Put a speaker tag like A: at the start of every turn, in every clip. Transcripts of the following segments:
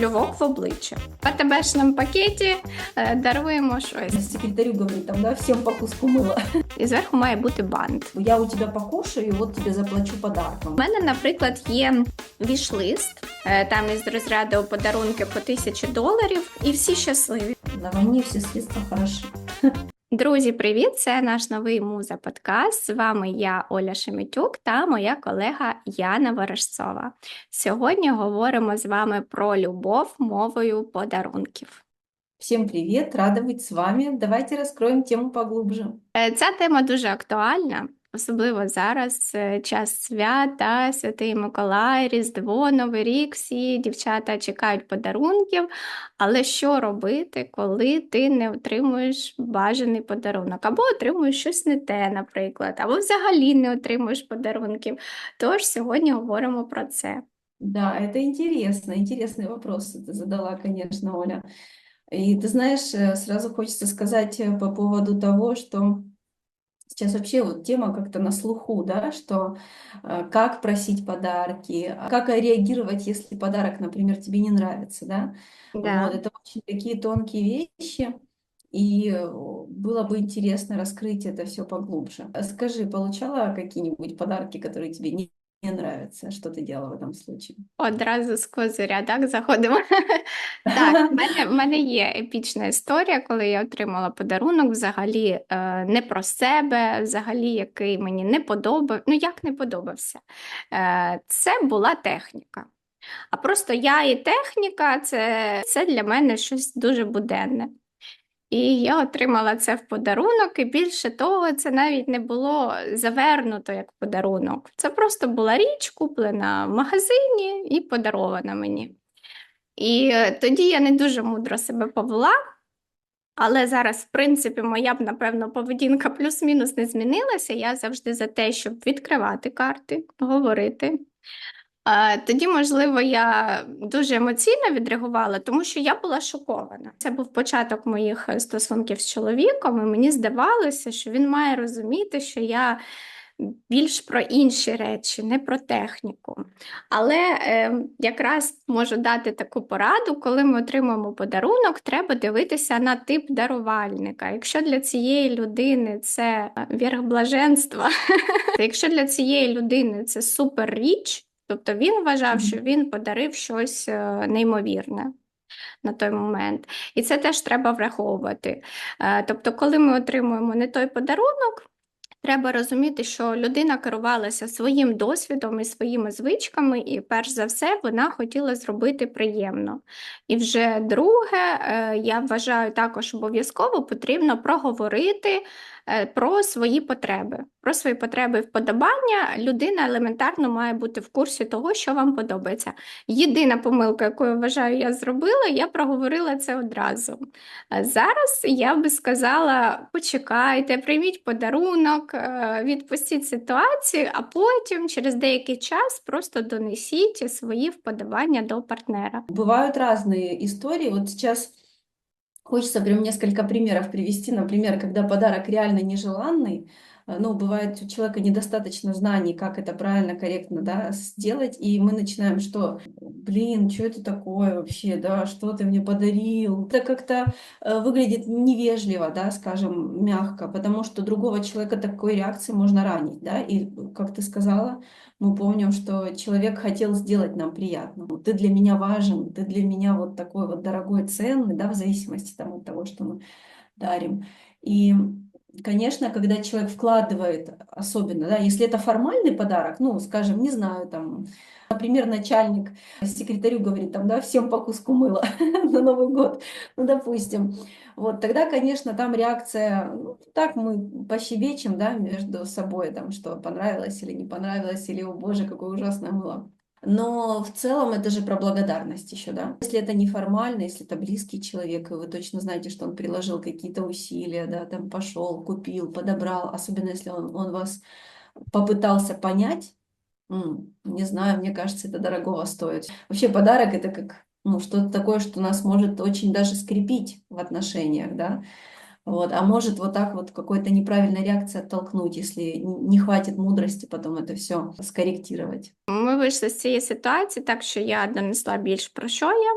A: плювок в обличчя. В АТБшному пакеті е, даруємо щось.
B: Секретарю говорит, там, да, всем по куску мыла.
A: І зверху має бути бант.
B: Я у тебя покушаю, вот тебе заплачу подарком.
A: У мене, наприклад, є вішлист, е, там із розряду подарунки по тисячі доларів, і всі щасливі.
B: На войне все средства хороши.
A: Друзі, привіт! Це наш новий муза подкаст. З вами я, Оля Шемітюк, та моя колега Яна Ворожцова. Сьогодні говоримо з вами про любов мовою подарунків.
B: Всем привет, рада быть с вами. Давайте раскроем тему поглубже.
A: Е, Ця тема дуже актуальна, особливо зараз, е, час свята, Святий Миколай, Різдво, Новий рік. Всі дівчата чекають подарунків. Але що робити, коли ти не отримуєш бажаний подарунок? Або отримуєш щось не те, наприклад, або взагалі не отримуєш подарунків. Тож сьогодні говоримо про це.
B: Да, это интересно, интересный вопрос ты задала, конечно, Оля. И ты знаешь, э, сразу хочется сказать э, по поводу того, что сейчас вообще вот тема как-то на слуху, да, что э, как просить подарки, а как реагировать, если подарок, например, тебе не нравится, да. Вот, это очень такие тонкие вещи, и э, было бы интересно раскрыть это все поглубже. Скажи, получала какие-нибудь подарки, которые тебе не, не нравятся? Что ты делала в этом случае?
A: Одразу з козиря, так, заходимо. Так, в мене, в мене є епічна історія, коли я отримала подарунок взагалі е, не про себе, взагалі, який мені не подобав. Ну, як не подобався? Е, це була техніка. А просто я і техніка це, це для мене щось дуже буденне. І я отримала це в подарунок, і більше того, це навіть не було завернуто як подарунок. Це просто була річ, куплена в магазині і подарована мені. І е, тоді я не дуже мудро себе повела, але зараз, в принципі, моя б, напевно, поведінка плюс-мінус не змінилася. Я завжди за те, щоб відкривати карти, говорити. Тоді, можливо, я дуже емоційно відреагувала, тому що я була шокована. Це був початок моїх е, стосунків з чоловіком, і мені здавалося, що він має розуміти, що я більш про інші речі, не про техніку. Але е, якраз можу дати таку пораду, коли ми отримуємо подарунок, треба дивитися на тип дарувальника. Якщо для цієї людини це е, верх блаженства, якщо для цієї людини це супер річ, тобто він вважав, що він подарив щось е, неймовірне. На той момент. І це теж треба враховувати. Е, Тобто, коли ми отримуємо не той подарунок, Треба розуміти, що людина керувалася своїм досвідом і своїми звичками, і перш за все вона хотіла зробити приємно. І вже друге, е, я вважаю, також обов'язково потрібно проговорити про свої потреби. Про свої потреби і вподобання людина елементарно має бути в курсі того, що вам подобається. Єдина помилка, яку я вважаю, я зробила, я проговорила це одразу. Е, Зараз я би сказала: почекайте, прийміть подарунок, е, відпустіть ситуацію, а потім через деякий час просто донесіть свої вподобання до партнера.
B: Бывают разные истории. Вот сейчас хочется прям несколько примеров привести. Например, когда подарок реально нежеланный, ну, бывает у человека недостаточно знаний, как это правильно, корректно, да, сделать, и мы начинаем, что, блин, что это такое вообще, да, что ты мне подарил? Это как-то э, выглядит невежливо, да, скажем, мягко, потому что другого человека такой реакции можно ранить, да, и, как ты сказала, мы помним, что человек хотел сделать нам приятно. Ты для меня важен, ты для меня вот такой вот дорогой, ценный, да, в зависимости там, от того, что мы дарим. И, конечно, когда человек вкладывает, особенно, да, если это формальный подарок, ну, скажем, не знаю, там, например, начальник секретарю говорит, там, да, всем по куску мыла на Новый год, ну, допустим, вот тогда, конечно, там реакция, ну, так мы пощебечем, да, между собой, там, что понравилось или не понравилось, или, о боже, какое ужасное мыло. Но в целом это же про благодарность еще, да. Если это неформально, если это близкий человек, и вы точно знаете, что он приложил какие-то усилия, да, там пошел, купил, подобрал, особенно если он, он вас попытался понять, не знаю, мне кажется, это дорогого стоит. Вообще подарок это как ну, что-то такое, что нас может очень даже скрепить в отношениях, да Вот, а может вот так вот какой-то неправильной реакции оттолкнуть, если н- не хватит мудрости потом это все скорректировать.
A: Ми вийшли з цієї ситуації, так що я донесла більш про що я.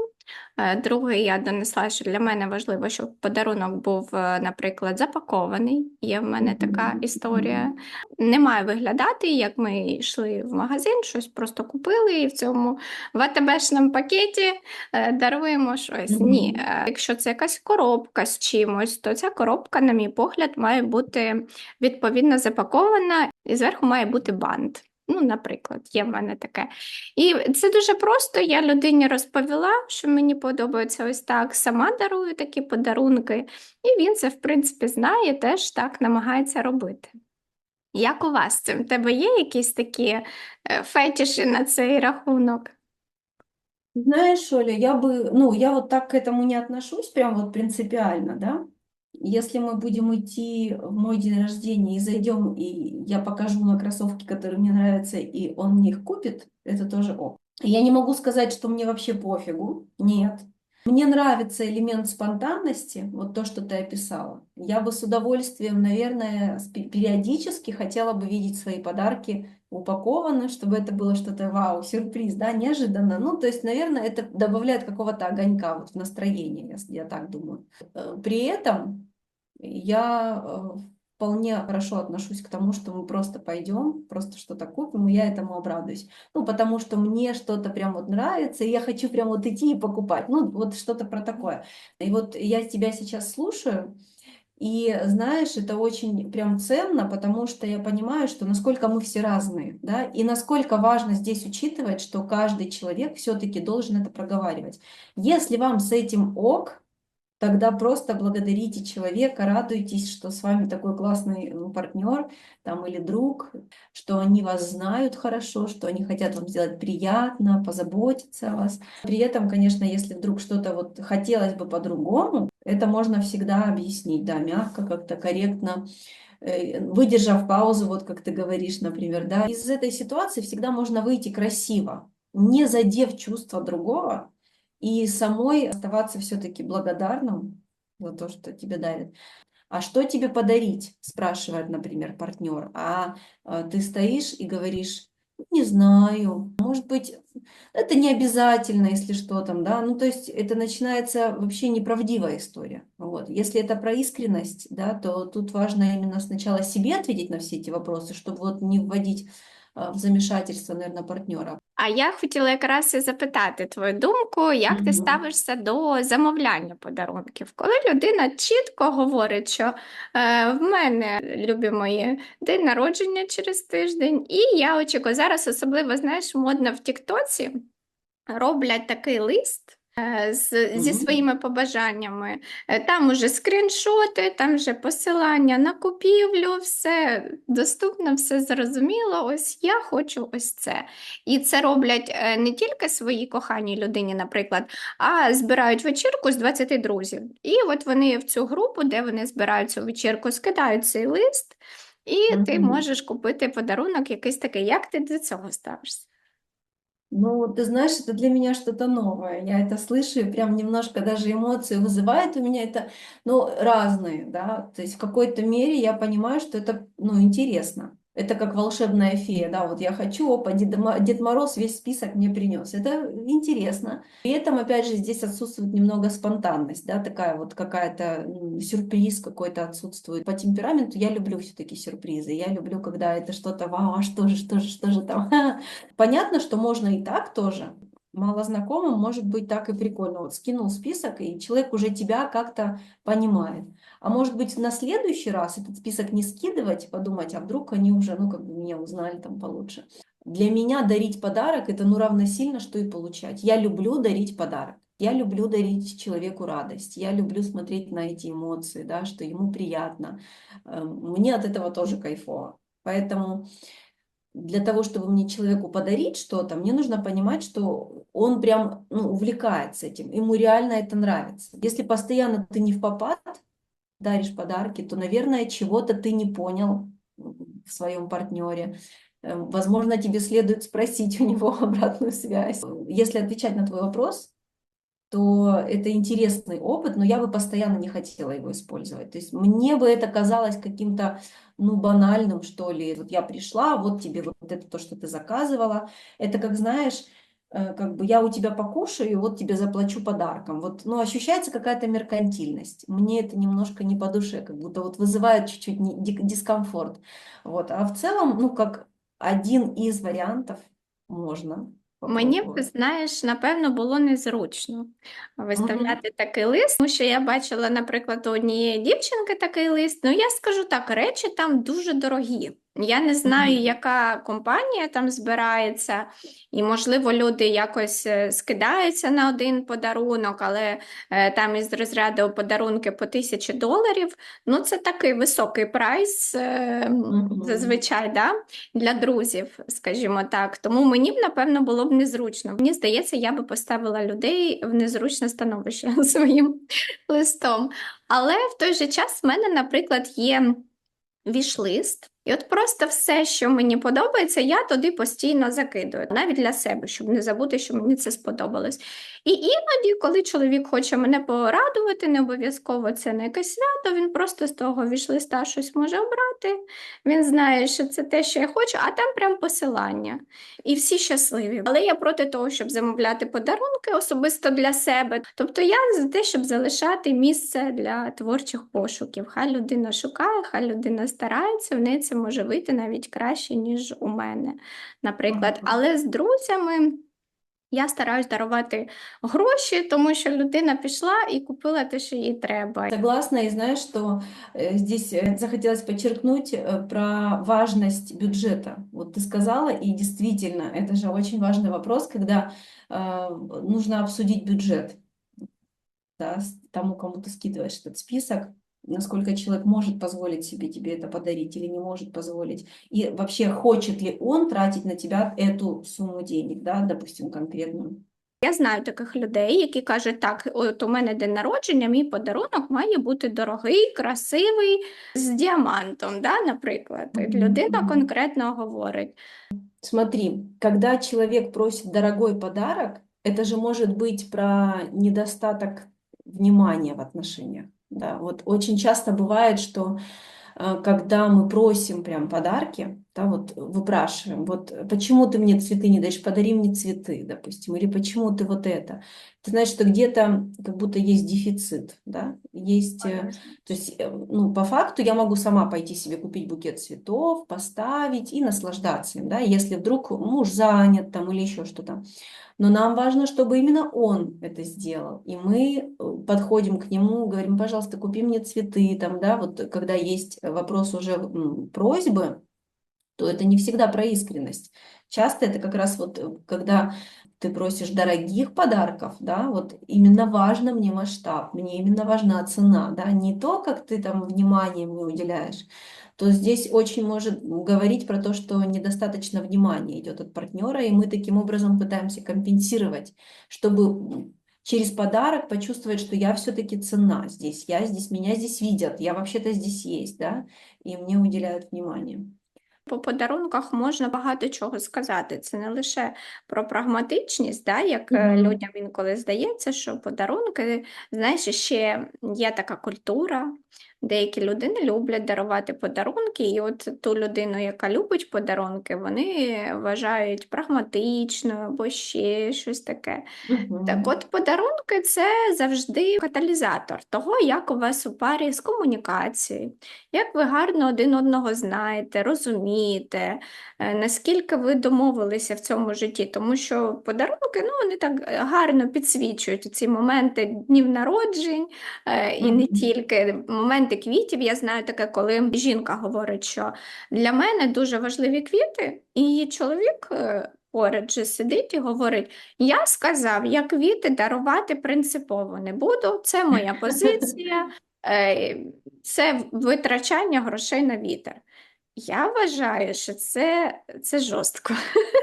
A: Е, Другий я донесла, що для мене важливо, щоб подарунок був, е, наприклад, запакований. Є в мене така історія. Не має виглядати, як ми йшли в магазин, щось просто купили і в цьому в АТБшному пакеті е, даруємо щось. Ні, якщо це якась коробка з чимось, то ця коробка, на мій погляд, має бути відповідно запакована і зверху має бути бант. Ну, наприклад, є в мене таке. І це дуже просто. Я людині розповіла, що мені подобається ось так. Сама дарую такі подарунки, і він це, в принципі, знає, теж так намагається робити. Як у вас цим? У тебе є якісь такі е, фетіші на цей рахунок?
B: Знаешь, Оля, я бы, ну, я вот так к этому не отношусь, прям вот принципиально, да. Если мы будем идти в мой день рождения и зайдем, и я покажу на кроссовки, которые мне нравятся, и он мне их купит, это тоже ок. Я не могу сказать, что мне вообще пофигу, нет. Мне нравится элемент спонтанности, вот то, что ты описала. Я бы с удовольствием, наверное, периодически хотела бы видеть свои подарки упакованы, чтобы это было что-то вау, сюрприз, да, неожиданно. Ну, то есть, наверное, это добавляет какого-то огонька вот в настроение, с- я так думаю. Э, При этом я э, вполне хорошо отношусь к тому, что мы просто пойдем, просто что-то купим, и я этому обрадуюсь. Ну, потому что мне что-то прям вот нравится, и я хочу прям вот идти и покупать. Ну, вот что-то про такое. И вот я тебя сейчас слушаю, и знаешь, это очень прям ценно, потому что я понимаю, что насколько мы все разные, да, и насколько важно здесь учитывать, что каждый человек все-таки должен это проговаривать. Если вам с этим ок, тогда просто благодарите человека, радуйтесь, что с вами такой классный ну, партнер там, или друг, что они вас знают хорошо, что они хотят вам сделать приятно, позаботиться о вас. При этом, конечно, если вдруг что-то вот хотелось бы по-другому, это можно всегда объяснить, да, мягко, как-то корректно, э, выдержав паузу, вот как ты говоришь, например, да. Из этой ситуации всегда можно выйти красиво, не задев чувства другого, и самой оставаться все-таки благодарным за то, что тебе дарят. А что тебе подарить, спрашивает, например, партнер. А э, ты стоишь и говоришь, не знаю, может быть, это не обязательно, если что там, да, ну, то есть это начинается вообще неправдивая история, вот. Если это про искренность, да, то тут важно именно сначала себе ответить на все эти вопросы, чтобы вот не вводить в замешательство, наверное, партнера.
A: А я хотіла якраз і запитати твою думку, як ти ставишся до замовляння подарунків? Коли людина чітко говорить, що е, в мене, любі мої, день народження через тиждень, і я очікую, зараз особливо, знаєш, модно в Тіктоці роблять такий лист. Е, З, зі своїми побажаннями. Е, Там уже скріншоти, там вже посилання на купівлю, все доступно, все зрозуміло. Ось я хочу ось це. І це роблять е, не тільки своїй коханій людині, наприклад, а збирають вечірку з 20 друзів. І от вони в цю групу, де вони збирають цю вечірку, скидають цей лист, і ти можеш купити подарунок якийсь такий. Як ти до цього ставишся?
B: Ну, ты знаешь, это для меня что-то новое. Я это слышу, и прям немножко даже эмоции вызывает у меня это, ну, разные, да. То есть в какой-то мере я понимаю, что это, ну, интересно. Это как волшебная фея, да, вот я хочу, опа, Дед, Мо- Дед Мороз весь список мне принес. Это интересно. При этом, опять же, здесь отсутствует немного спонтанность, да, такая вот какая-то сюрприз какой-то отсутствует. По темпераменту я люблю все-таки сюрпризы. Я люблю, когда это что-то, вау, а что же, что же, что же там. Понятно, что можно и так тоже. Малознакомым может быть так и прикольно. Вот скинул список, и человек уже тебя как-то понимает. А может быть, на следующий раз этот список не скидывать, подумать, а вдруг они уже, ну, как бы меня узнали там получше. Для меня дарить подарок это ну равносильно, что и получать. Я люблю дарить подарок. Я люблю дарить человеку радость. Я люблю смотреть на эти эмоции, да, что ему приятно. Эм, Мне от этого тоже кайфово. Поэтому для того, чтобы мне человеку подарить что-то, мне нужно понимать, что он прям ну, увлекается этим, ему реально это нравится. Если постоянно ты не в попад даришь подарки, то, наверное, чего-то ты не понял в своем партнере. Э, Возможно, тебе следует спросить у него обратную связь. Если отвечать на твой вопрос, то это интересный опыт, но я бы постоянно не хотела его использовать. То есть мне бы это казалось каким-то, ну, банальным, что ли. Вот я пришла, вот тебе вот это то, что ты заказывала. Это как, знаешь, э, как бы я у тебя покушаю, вот тебе заплачу подарком. Вот, ну, ощущается какая-то меркантильность. Мне это немножко не по душе, как будто вот вызывает чуть-чуть дискомфорт. Вот, а в целом, ну, как один из вариантов можно
A: Мені б, знаєш, напевно, було незручно виставляти такий лист, тому що я бачила, наприклад, у однієї дівчинки такий лист. Ну, я скажу так, речі там дуже дорогі. Я не знаю, яка компанія там збирається, і, можливо, люди якось е, скидаються на один подарунок, але е, там із розряду подарунки по тисячі доларів. Ну, це такий високий прайс, е, зазвичай, да? для друзів, скажімо так. Тому мені б, напевно, було б незручно. Мені здається, я би поставила людей в незручне становище своїм листом. Але в той же час в мене, наприклад, є віш-лист. І от просто все, що мені подобається, я туди постійно закидую, навіть для себе, щоб не забути, що мені це сподобалось. І іноді, коли чоловік хоче мене порадувати, не обов'язково це на якесь свято, він просто з того віш-листа щось може обрати. Він знає, що це те, що я хочу, а там прям посилання. І всі щасливі. Але я проти того, щоб замовляти подарунки особисто для себе. Тобто я за те, щоб залишати місце для творчих пошуків. Хай людина шукає, хай людина старається, в неї це може вийти навіть краще, ніж у мене, наприклад. Але з друзями. Я стараюсь дарувати гроші, тому що людина пішла і купила те, що їй треба.
B: Согласна, и знаешь, что э, здесь э, захотелось подчеркнуть э, про важность бюджета. Вот ты сказала, и действительно, это же очень важный вопрос, когда э, нужно обсудить бюджет, да, с тому, кому ты скидываешь этот список, насколько человек может позволить себе тебе это подарить или не может позволить, и вообще хочет ли он тратить на тебя эту сумму денег, да, допустим, конкретную.
A: Я знаю таких людей, які кажуть, так, от у мене день народження, мій подарунок має бути дорогий, красивий, з діамантом, да, наприклад. І
B: Мгм,
A: Людина
B: мгм.
A: конкретно говорить.
B: Смотри, когда человек просит дорогой подарок, это же может быть про недостаток внимания в отношениях. Да, вот очень часто бывает, что э, когда мы просим прям подарки, да, вот выпрашиваем, вот почему ты мне цветы не даешь, подари мне цветы, допустим, или почему ты вот это. Ты знаешь, что где-то как будто есть дефицит, да, есть э, то есть, э, ну, по факту я могу сама пойти себе купить букет цветов, поставить и наслаждаться им, да, если вдруг муж занят там или еще что-то. Но нам важно, чтобы именно он это сделал. И мы э, подходим к нему, говорим, пожалуйста, купи мне цветы, там, да, вот когда есть вопрос уже просьбы, то это не всегда про искренность. Часто это как раз вот, э, когда ты просишь дорогих подарков, да, вот именно важно мне масштаб, мне именно важна цена, да, не то, как ты там внимание мне уделяешь, то здесь очень может говорить про то, что недостаточно внимания идет от партнера, и мы таким образом пытаемся компенсировать, чтобы через подарок почувствовать, что я все-таки ценна здесь, я здесь, меня здесь видят, я вообще-то здесь есть, да, и мне уделяют внимание.
A: По подарунках можна багато чого сказати. Це не лише про прагматичність, да, як mm
B: -hmm.
A: людям інколи здається, що подарунки, знаєш, ще є така культура. Деякі людини люблять дарувати подарунки, і от ту людину, яка любить подарунки, вони вважають прагматичною або ще щось таке. Так от подарунки це завжди каталізатор того, як у вас у парі з комунікацією, як ви гарно один одного знаєте, розумієте, е, наскільки ви домовилися в цьому житті, тому що подарунки ну, вони так гарно підсвічують ці моменти днів народжень е, і не тільки моменти квітів. Я знаю таке, коли жінка говорить, що для мене дуже важливі квіти, і її чоловік е, поряд же сидить і говорить. Я сказав, я квіти дарувати принципово не буду. Це моя позиція, е, це витрачання грошей на вітер. Я вважаю, що це, це жорстко.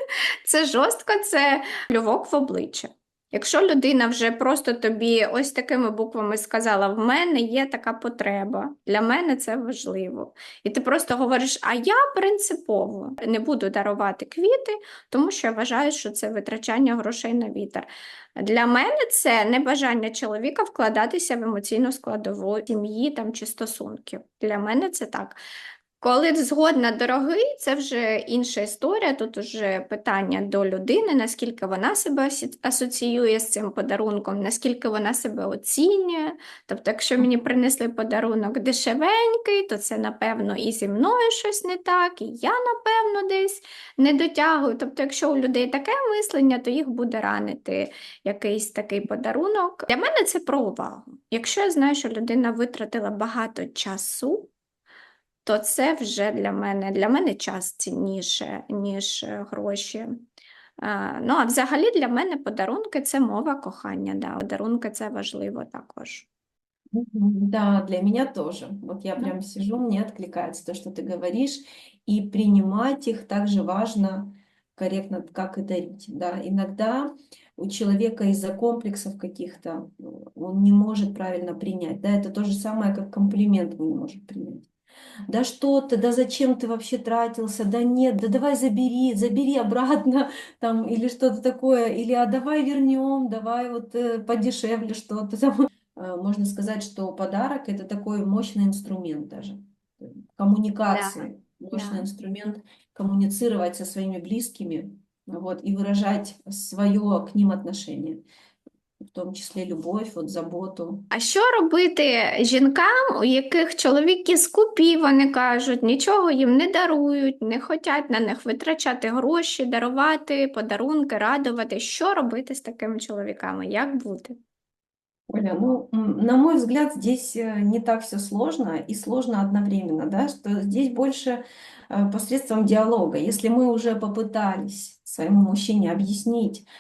A: Це жорстко, це плювок в обличчя. Якщо людина вже просто тобі ось такими буквами сказала, в мене є така потреба, для мене це важливо. І ти просто говориш, а я принципово не буду дарувати квіти, тому що я вважаю, що це витрачання грошей на вітер. Для мене це не бажання чоловіка вкладатися в емоційну складову сім'ї там, чи стосунків. Для мене це так. Коли згодна дорогий, це вже інша історія. Тут вже питання до людини, наскільки вона себе асоціює з цим подарунком, наскільки вона себе оцінює. Тобто, якщо мені принесли подарунок дешевенький, то це, напевно, і зі мною щось не так, і я, напевно, десь не дотягую. Тобто, якщо у людей таке мислення, то їх буде ранити якийсь такий подарунок. Для мене це про увагу. Якщо я знаю, що людина витратила багато часу то це вже для мене, для мене час цінніше, ніж е, гроші. А, ну, а взагалі для мене подарунки це мова кохання. Да. Подарунки це важливо також.
B: Мгм. Да, для меня тоже. Вот я
A: Да.
B: прям сижу, мне откликается то, что ты говоришь, и принимать их также важно корректно, как и дарить. Да, иногда у человека из-за комплексов каких-то ну, он не может правильно принять. Да, это то же самое, как комплимент он не может принять. Да что ты, да зачем ты вообще тратился, да нет, да давай забери, забери обратно, там, или что-то такое, или а давай вернем, давай вот э, подешевле что-то там. Э, Можно сказать, что подарок это такой мощный инструмент даже коммуникации, мощный
A: да.
B: инструмент коммуницировать со своими близкими, вот, и выражать свое к ним отношение, в том числе любовь, вот, заботу.
A: А що робити жінкам, у яких чоловіки скупі, вони кажуть, нічого їм не дарують, не хочуть на них витрачати гроші, дарувати подарунки, радувати. Що робити з такими чоловіками? Як бути?
B: Оля, ну, м, на мой взгляд, здесь э, не так все сложно и сложно одновременно, да, что здесь больше э, посредством диалога. Если мы уже попытались своему мужчине объяснить, а,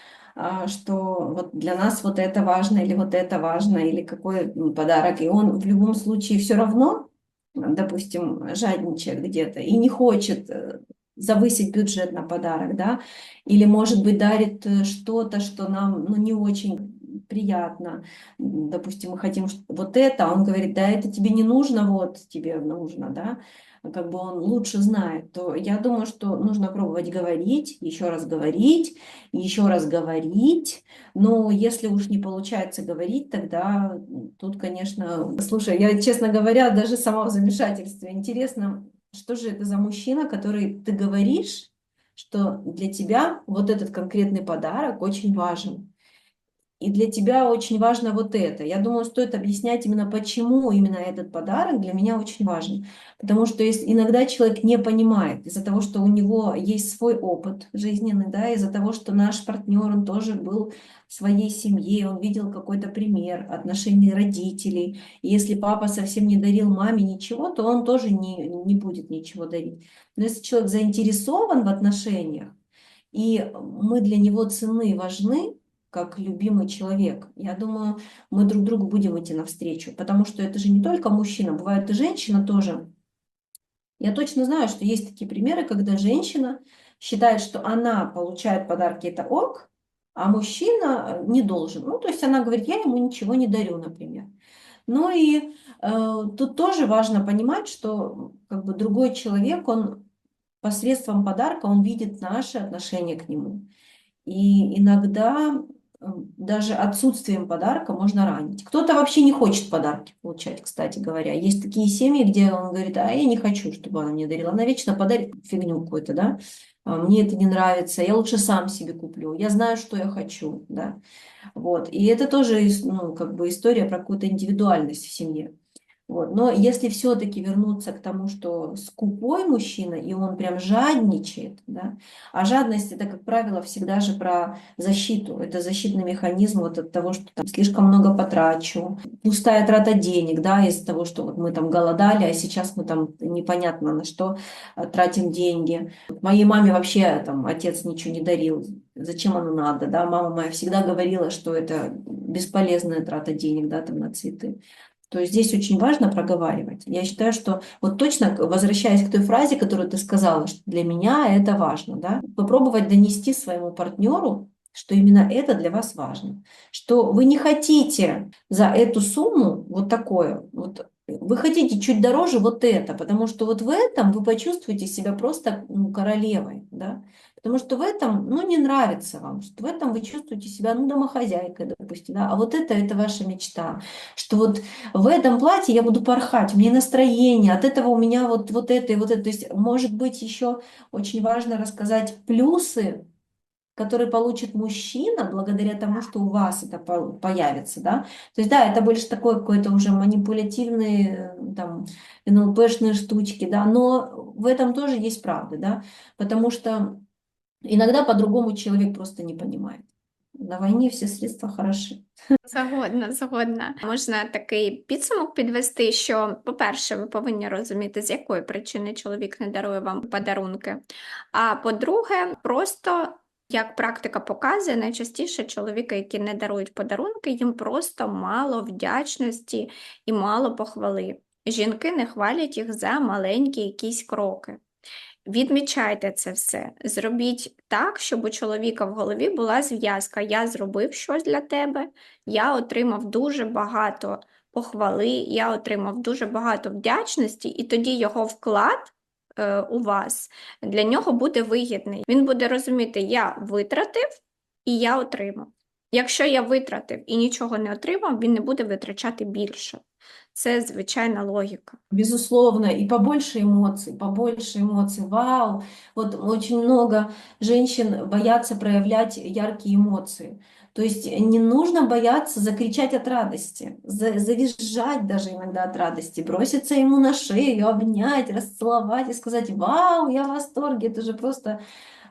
B: что вот для нас вот это важно или вот это важно, или какой м, подарок, и он в любом случае все равно, допустим, жадничает где-то и не хочет э, завысить бюджет на подарок, да, или, может быть, дарит э, что-то, что нам, ну, не очень приятно, допустим, мы хотим вот это, а он говорит, да, это тебе не нужно, вот тебе нужно, да, а как бы он лучше знает, то я думаю, что нужно пробовать говорить, еще раз говорить, еще раз говорить, но если уж не получается говорить, тогда тут, конечно, слушай, я, честно говоря, даже сама в замешательстве. Интересно, что же это за мужчина, который ты говоришь, что для тебя вот этот конкретный подарок очень важен. И для тебя очень важно вот это. Я думаю, стоит объяснять именно, почему именно этот подарок для меня очень важен. Потому что если иногда человек не понимает из-за того, что у него есть свой опыт жизненный, да, из-за того, что наш партнер, он тоже был в своей семье, он видел какой-то пример отношений родителей. И если папа совсем не дарил маме ничего, то он тоже не, не будет ничего дарить. Но если человек заинтересован в отношениях, и мы для него ценны и важны, как любимый человек. Я думаю, мы друг другу будем идти навстречу, потому что это же не только мужчина, бывает и женщина тоже. Я точно знаю, что есть такие примеры, когда женщина считает, что она получает подарки, это ок, а мужчина э, не должен. Ну, то есть она говорит, я ему ничего не дарю, например. Ну и э, тут тоже важно понимать, что как бы другой человек, он посредством подарка, он видит наше отношение к нему. И иногда даже отсутствием подарка можно ранить. Кто-то вообще не хочет подарки получать, кстати говоря. Есть такие семьи, где он говорит, а я не хочу, чтобы она мне дарила. Она вечно подарит фигню какую-то, да. «А Мне это не нравится, я лучше сам себе куплю. Я знаю, что я хочу, да. Вот. И это тоже, ну, как бы история про какую-то индивидуальность в семье. Вот. Но если все-таки вернуться к тому, что скупой мужчина, и он прям жадничает, да, а жадность это, как правило, всегда же про защиту. Это защитный механизм вот от того, что там слишком много потрачу, пустая трата денег, да, из-за того, что вот мы там голодали, а сейчас мы там непонятно на что э, тратим деньги. Моей маме вообще там отец ничего не дарил. Зачем оно надо, да? Мама моя всегда говорила, что это бесполезная трата денег, да, там на цветы. То есть здесь очень важно проговаривать. Я считаю, что вот точно возвращаясь к той фразе, которую ты сказала, что для меня это важно, да, попробовать донести своему партнеру, что именно это для вас важно, что вы не хотите за эту сумму вот такое, вот вы хотите чуть дороже вот это, потому что вот в этом вы почувствуете себя просто ну, королевой, да, потому что в этом, ну, не нравится вам, что в этом вы чувствуете себя, ну, домохозяйкой, допустим, да, а вот это, это ваша мечта, что вот в этом платье я буду порхать, меня настроение, от этого у меня вот, вот это и вот это, то есть, может быть, еще очень важно рассказать плюсы который получит мужчина благодаря тому, что у вас это по- появится, да. То есть, да, это больше такой какой-то уже манипулятивные, э, там, НЛПшные штучки, да, но в этом тоже есть правда, да, потому что иногда по-другому человек просто не понимает. На войне все средства хороши.
A: Згодна, згодна. Можна такий підсумок підвести, що, по-перше, ви повинні розуміти, з якої причини чоловік не дарує вам подарунки. А по-друге, просто як практика показує, найчастіше чоловіки, які не дарують подарунки, їм просто мало вдячності і мало похвали. Жінки не хвалять їх за маленькі якісь кроки. Відмічайте це все. Зробіть так, щоб у чоловіка в голові була зв'язка. Я зробив щось для тебе, я отримав дуже багато похвали, я отримав дуже багато вдячності, і тоді його вклад у вас для нього буде вигідний. Він буде розуміти, я витратив і я отримав. Якщо я витратив і нічого не отримав, він не буде витрачати більше. Це звичайна логіка.
B: Безусловно, и побольше эмоций, побольше эмоций. Вау! Вот очень много женщин боятся проявлять яркие эмоции. То есть не нужно бояться закричать от радости, за- завизжать даже иногда от радости, броситься ему на шею, обнять, расцеловать и сказать «Вау, я в восторге!» Это же просто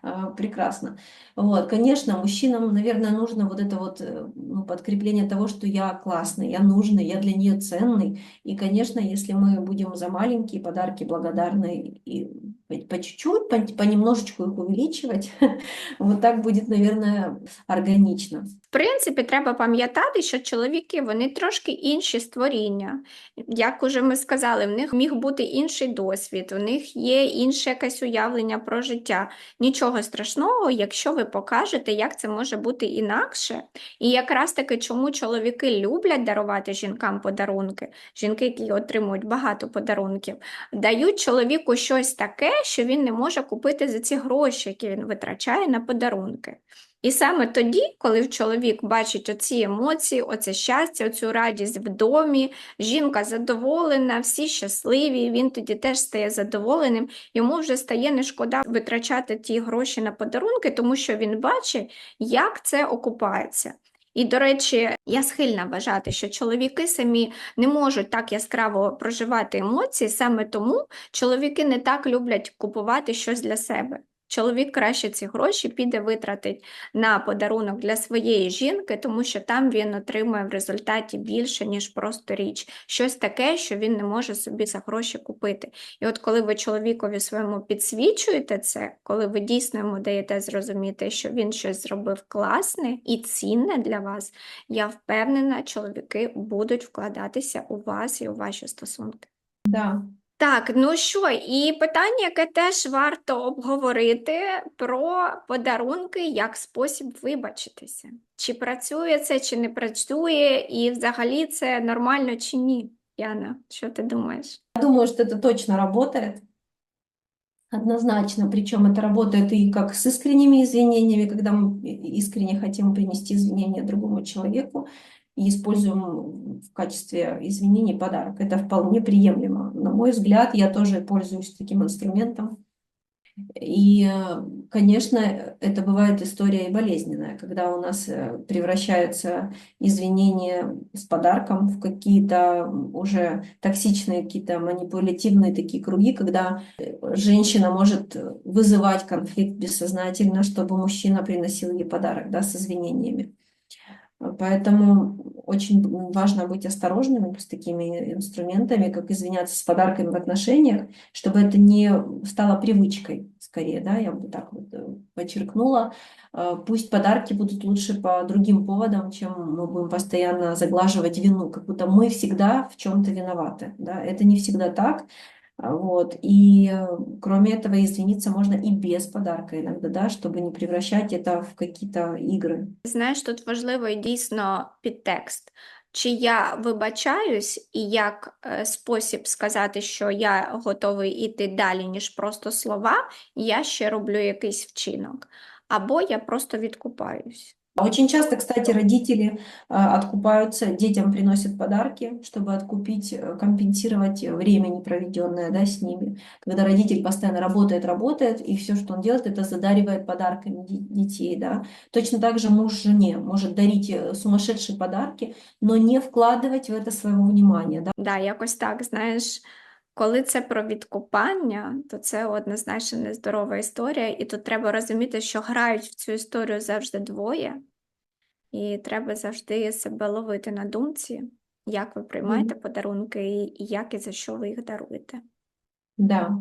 B: э, прекрасно. Вот, конечно, мужчинам, наверное, нужно вот это вот э, ну, подкрепление того, что я классный, я нужный, я для нее ценный. И, конечно, если мы будем за маленькие подарки благодарны и по чуть-чуть, по- понемножечку их увеличивать, вот так будет, наверное, органично.
A: В принципі, треба пам'ятати, що чоловіки вони трошки інші створіння. Як уже ми сказали, в них міг бути інший досвід, у них є інше якесь уявлення про життя. Нічого страшного, якщо ви покажете, як це може бути інакше. І якраз таки, чому чоловіки люблять дарувати жінкам подарунки, жінки, які отримують багато подарунків, дають чоловіку щось таке, що він не може купити за ці гроші, які він витрачає на подарунки. І саме тоді, коли чоловік бачить оці емоції, оце щастя, оцю радість в домі, жінка задоволена, всі щасливі, він тоді теж стає задоволеним, йому вже стає не шкода витрачати ті гроші на подарунки, тому що він бачить, як це окупається. І, до речі, я схильна вважати, що чоловіки самі не можуть так яскраво проживати емоції, саме тому чоловіки не так люблять купувати щось для себе. Чоловік краще ці гроші піде витратить на подарунок для своєї жінки, тому що там він отримує в результаті більше, ніж просто річ. Щось таке, що він не може собі за гроші купити. І от коли ви чоловікові своєму підсвічуєте це, коли ви дійсно йому даєте зрозуміти, що він щось зробив класне і цінне для вас, я впевнена, чоловіки будуть вкладатися у вас і у ваші стосунки.
B: Да,
A: Так, ну що, і питання, яке теж варто обговорити про подарунки як спосіб вибачитися. Чи працює це, чи не працює, і взагалі це нормально чи ні? Яна, що ти думаєш?
B: Я думаю, что это точно работает. Однозначно, причем это работает и как с искренними извинениями, когда мы искренне хотим принести извинения другому человеку и используем в качестве извинений подарок. Это вполне приемлемо. На мой взгляд, я тоже пользуюсь таким инструментом. И, э, конечно, это бывает история и болезненная, когда у нас э, превращаются извинения с подарком в какие-то уже токсичные, какие-то манипулятивные такие круги, когда женщина может вызывать конфликт бессознательно, чтобы мужчина приносил ей подарок, да, с извинениями. Поэтому очень важно быть осторожными с такими инструментами, как извиняться с подарками в отношениях, чтобы это не стало привычкой, скорее, да, я бы так вот э, подчеркнула. Э, Пусть подарки будут лучше по другим поводам, чем мы будем постоянно заглаживать вину, как будто мы всегда в чем-то виноваты, да, это не всегда так. А, Вот. И э, кроме этого, извиниться можно и без подарка иногда, да, чтобы не превращать это в какие-то игры.
A: Знаєш, тут важливий дійсно підтекст. чи я вибачаюсь, і як е, спосіб сказати, що я готовий іти далі, ніж просто слова, я ще роблю якийсь вчинок, або я просто відкупаюсь.
B: Очень часто, кстати, родители а, откупаются, детям приносят подарки, чтобы откупить, э, компенсировать время не проведенное, да, с ними. Когда родитель постоянно работает, работает, и все, что он делает, это задаривает подарками де- детей, да. Точно так же муж жене может дарить э, сумасшедшие подарки, но не вкладывать в это своего внимания, да.
A: Да, якось так, знаєш, коли це про відкупання, то це однозначно нездорова історія, і тут треба розуміти, що грають в цю історію завжди двоє, і треба завжди себе ловити на думці, як ви приймаєте подарунки і і як і за що ви їх даруєте.
B: Да.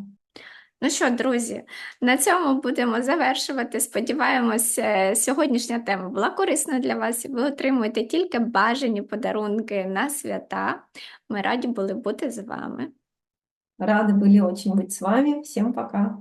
A: Ну що, друзі, на цьому будемо завершувати. Сподіваємось, е, сьогоднішня тема була корисна для вас, і ви отримуєте тільки бажані подарунки на свята. Ми раді були бути з вами.
B: Рады были очень быть с вами. Всем пока.